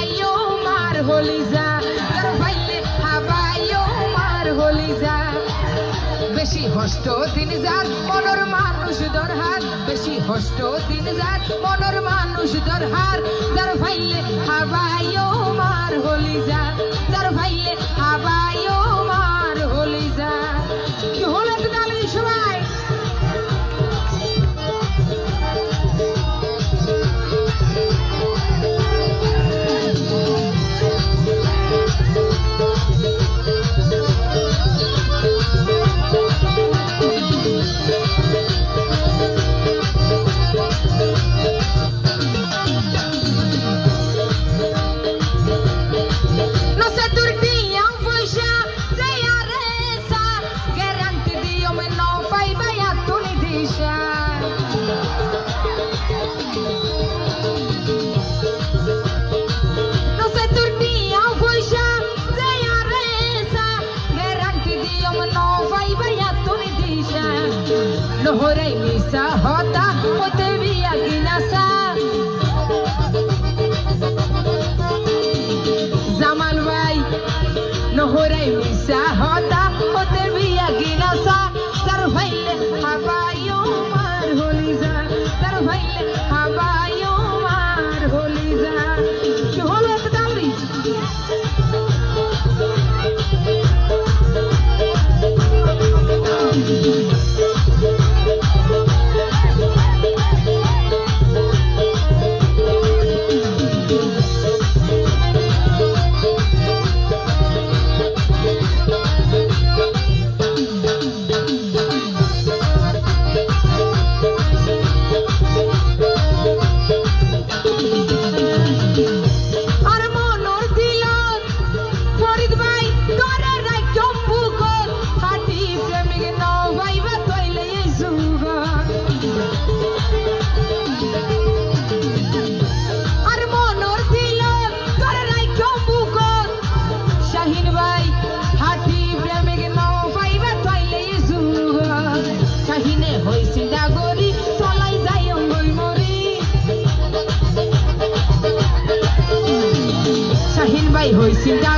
হাবাইও মার হলি যা তোর যা যার মনর মানুষ দরহার। বেশি হষ্ট দিন যার মনর মানুষ দরহার। যার ভাইলে হাবাইও মার হলি যা নহরে মিশা হতা ওতে বিয়া গিলাসা জামান ভাই নহরে মিশা হতা ওতে বিয়া গিলাসা তার ভাইলে হাবা আহিল বাই হৈ চিন্তা